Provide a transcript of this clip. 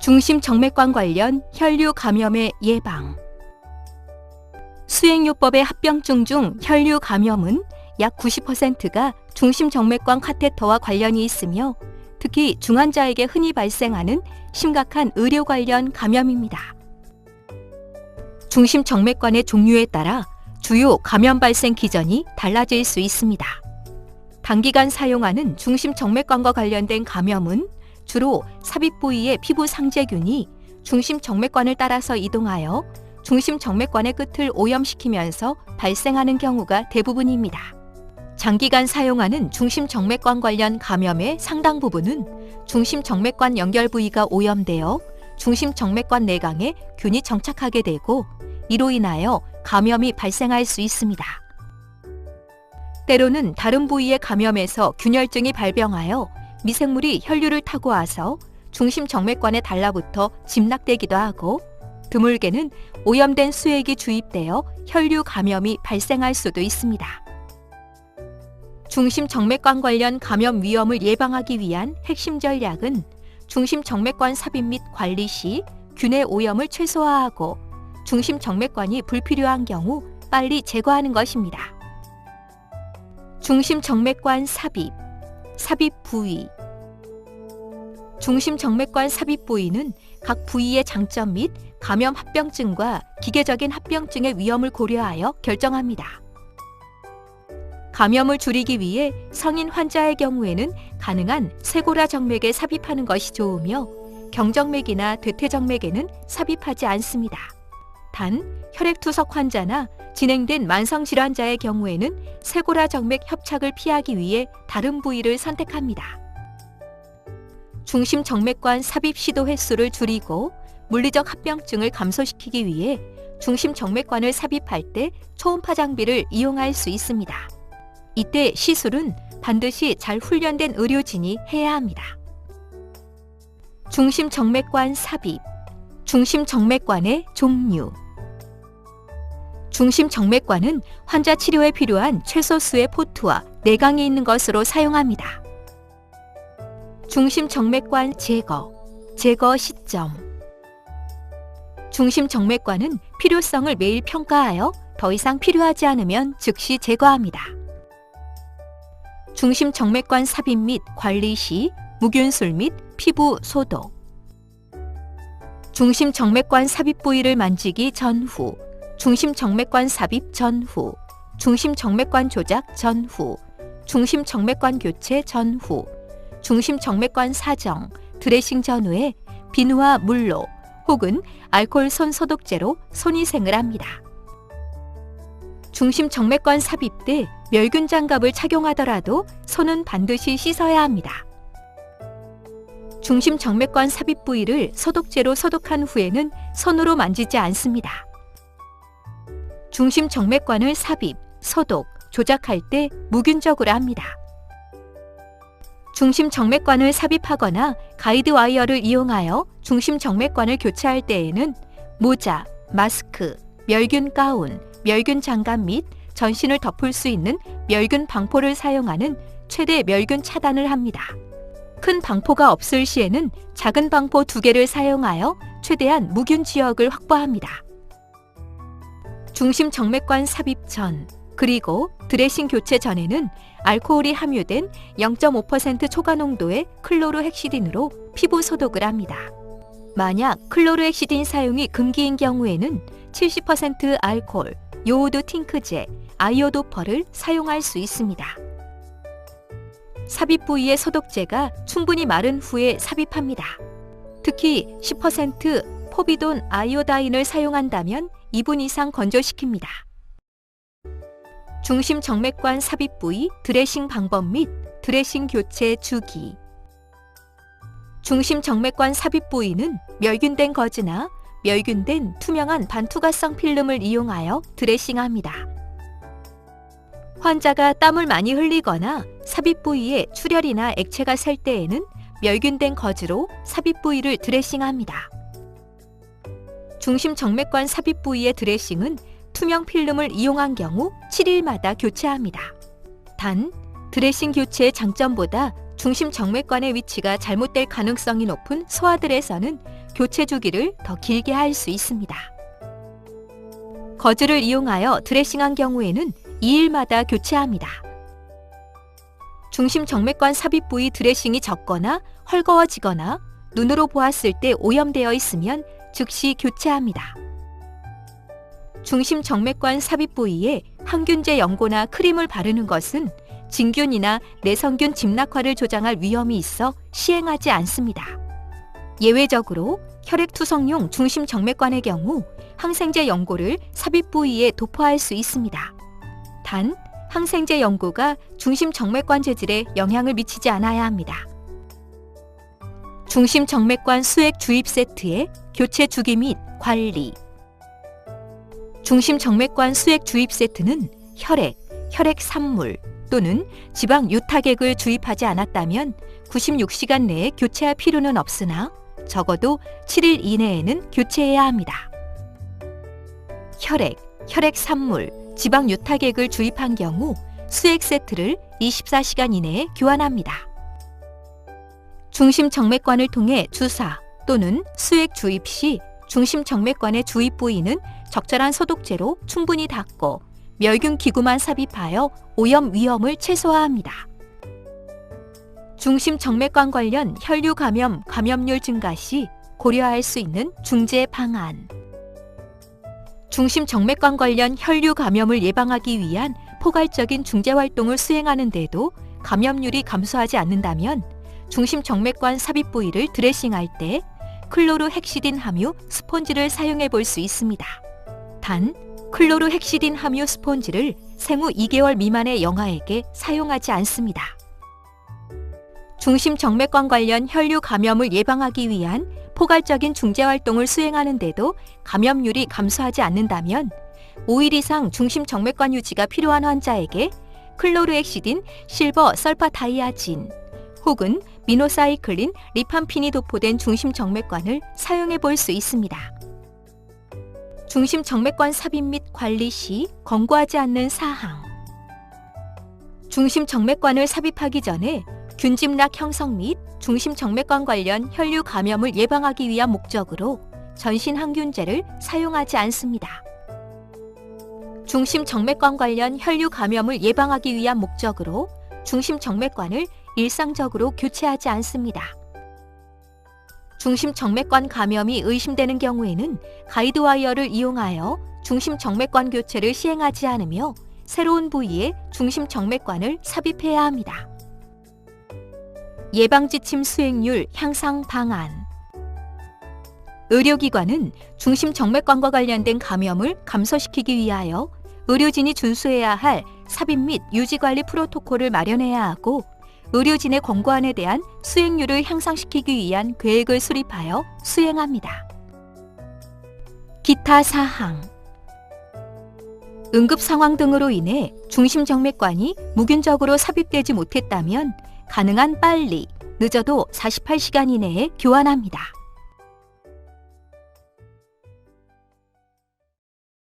중심 정맥관 관련 혈류 감염의 예방. 수행요법의 합병증 중 혈류 감염은 약 90%가 중심 정맥관 카테터와 관련이 있으며 특히 중환자에게 흔히 발생하는 심각한 의료 관련 감염입니다. 중심 정맥관의 종류에 따라 주요 감염 발생 기전이 달라질 수 있습니다. 단기간 사용하는 중심 정맥관과 관련된 감염은 주로 삽입 부위의 피부 상재균이 중심 정맥관을 따라서 이동하여 중심 정맥관의 끝을 오염시키면서 발생하는 경우가 대부분입니다. 장기간 사용하는 중심 정맥관 관련 감염의 상당 부분은 중심 정맥관 연결 부위가 오염되어 중심 정맥관 내강에 균이 정착하게 되고 이로 인하여 감염이 발생할 수 있습니다. 때로는 다른 부위의 감염에서 균열증이 발병하여 미생물이 혈류를 타고 와서 중심 정맥관에 달라붙어 짐락되기도 하고 드물게는 오염된 수액이 주입되어 혈류 감염이 발생할 수도 있습니다. 중심 정맥관 관련 감염 위험을 예방하기 위한 핵심 전략은 중심 정맥관 삽입 및 관리 시 균의 오염을 최소화하고 중심 정맥관이 불필요한 경우 빨리 제거하는 것입니다. 중심 정맥관 삽입, 삽입 부위. 중심 정맥관 삽입 부위는 각 부위의 장점 및 감염 합병증과 기계적인 합병증의 위험을 고려하여 결정합니다. 감염을 줄이기 위해 성인 환자의 경우에는 가능한 쇄골화 정맥에 삽입하는 것이 좋으며 경정맥이나 대퇴정맥에는 삽입하지 않습니다. 단 혈액투석 환자나 진행된 만성질환자의 경우에는 쇄골화 정맥 협착을 피하기 위해 다른 부위를 선택합니다. 중심 정맥관 삽입 시도 횟수를 줄이고 물리적 합병증을 감소시키기 위해 중심 정맥관을 삽입할 때 초음파 장비를 이용할 수 있습니다. 이때 시술은 반드시 잘 훈련된 의료진이 해야 합니다. 중심 정맥관 삽입, 중심 정맥관의 종류. 중심 정맥관은 환자 치료에 필요한 최소 수의 포트와 내강이 있는 것으로 사용합니다. 중심 정맥관 제거, 제거 시점. 중심 정맥관은 필요성을 매일 평가하여 더 이상 필요하지 않으면 즉시 제거합니다. 중심 정맥관 삽입 및 관리 시 무균술 및 피부 소독. 중심 정맥관 삽입 부위를 만지기 전후, 중심 정맥관 삽입 전후, 중심 정맥관 조작 전후, 중심 정맥관 교체 전후, 중심 정맥관 사정, 드레싱 전후에 비누와 물로 혹은 알코올 손 소독제로 손위생을 합니다. 중심 정맥관 삽입 때 멸균 장갑을 착용하더라도 손은 반드시 씻어야 합니다. 중심 정맥관 삽입 부위를 소독제로 소독한 후에는 손으로 만지지 않습니다. 중심 정맥관을 삽입, 소독, 조작할 때 무균적으로 합니다. 중심 정맥관을 삽입하거나 가이드 와이어를 이용하여 중심 정맥관을 교체할 때에는 모자, 마스크, 멸균 가운, 멸균 장갑 및 전신을 덮을 수 있는 멸균 방포를 사용하는 최대 멸균 차단을 합니다. 큰 방포가 없을 시에는 작은 방포 두 개를 사용하여 최대한 무균 지역을 확보합니다. 중심 정맥관 삽입 전, 그리고 드레싱 교체 전에는 알코올이 함유된 0.5% 초과 농도의 클로르 헥시딘으로 피부 소독을 합니다. 만약 클로르 헥시딘 사용이 금기인 경우에는 70% 알코올, 요오드 팅크제, 아이오도퍼를 사용할 수 있습니다. 삽입 부위의 소독제가 충분히 마른 후에 삽입합니다. 특히 10% 포비돈 아이오다인을 사용한다면 2분 이상 건조시킵니다. 중심 정맥관 삽입 부위 드레싱 방법 및 드레싱 교체 주기. 중심 정맥관 삽입 부위는 멸균된 거즈나 멸균된 투명한 반투과성 필름을 이용하여 드레싱합니다. 환자가 땀을 많이 흘리거나 삽입 부위에 출혈이나 액체가 셀 때에는 멸균된 거즈로 삽입 부위를 드레싱합니다. 중심 정맥관 삽입 부위의 드레싱은 투명 필름을 이용한 경우 7일마다 교체합니다. 단, 드레싱 교체의 장점보다 중심 정맥관의 위치가 잘못될 가능성이 높은 소아들에서는 교체 주기를 더 길게 할 수 있습니다. 거즈를 이용하여 드레싱한 경우에는 2일마다 교체합니다. 중심 정맥관 삽입 부위 드레싱이 적거나 헐거워지거나 눈으로 보았을 때 오염되어 있으면 즉시 교체합니다. 중심 정맥관 삽입 부위에 항균제 연고나 크림을 바르는 것은 진균이나 내성균 집락화를 조장할 위험이 있어 시행하지 않습니다. 예외적으로 혈액투성용 중심 정맥관의 경우 항생제 연고를 삽입 부위에 도포할 수 있습니다. 단, 항생제 연고가 중심 정맥관 재질에 영향을 미치지 않아야 합니다. 중심 정맥관 수액 주입 세트의 교체 주기 및 관리. 중심 정맥관 수액 주입 세트는 혈액, 혈액 산물 또는 지방 유타객을 주입하지 않았다면 96시간 내에 교체할 필요는 없으나 적어도 7일 이내에는 교체해야 합니다. 혈액, 혈액 산물, 지방 유타객을 주입한 경우 수액 세트를 24시간 이내에 교환합니다. 중심 정맥관을 통해 주사 또는 수액 주입 시 중심 정맥관의 주입 부위는 적절한 소독제로 충분히 닦고 멸균 기구만 삽입하여 오염 위험을 최소화합니다. 중심 정맥관 관련 혈류 감염 감염률 증가 시 고려할 수 있는 중재 방안. 중심 정맥관 관련 혈류 감염을 예방하기 위한 포괄적인 중재 활동을 수행하는데도 감염률이 감소하지 않는다면 중심 정맥관 삽입 부위를 드레싱할 때 클로르 헥시딘 함유 스폰지를 사용해 볼 수 있습니다. 단, 클로르 헥시딘 함유 스폰지를 생후 2개월 미만의 영아에게 사용하지 않습니다. 중심 정맥관 관련 혈류 감염을 예방하기 위한 포괄적인 중재 활동을 수행하는데도 감염률이 감소하지 않는다면 5일 이상 중심 정맥관 유지가 필요한 환자에게 클로르엑시딘 실버 설파다이아진 혹은 미노사이클린 리팜핀이 도포된 중심 정맥관을 사용해 볼 수 있습니다. 중심 정맥관 삽입 및 관리 시 권고하지 않는 사항. 중심 정맥관을 삽입하기 전에 균집락 형성 및 중심 정맥관 관련 혈류 감염을 예방하기 위한 목적으로 전신 항균제를 사용하지 않습니다. 중심 정맥관 관련 혈류 감염을 예방하기 위한 목적으로 중심 정맥관을 일상적으로 교체하지 않습니다. 중심 정맥관 감염이 의심되는 경우에는 가이드와이어를 이용하여 중심 정맥관 교체를 시행하지 않으며 새로운 부위에 중심 정맥관을 삽입해야 합니다. 예방지침 수행률 향상 방안 의료기관은 중심 정맥관과 관련된 감염을 감소시키기 위하여 의료진이 준수해야 할 삽입 및 유지관리 프로토콜을 마련해야 하고 의료진의 권고안에 대한 수행률을 향상시키기 위한 계획을 수립하여 수행합니다. 기타 사항 응급 상황 등으로 인해 중심 정맥관이 무균적으로 삽입되지 못했다면 가능한 빨리, 늦어도 48시간 이내에 교환합니다.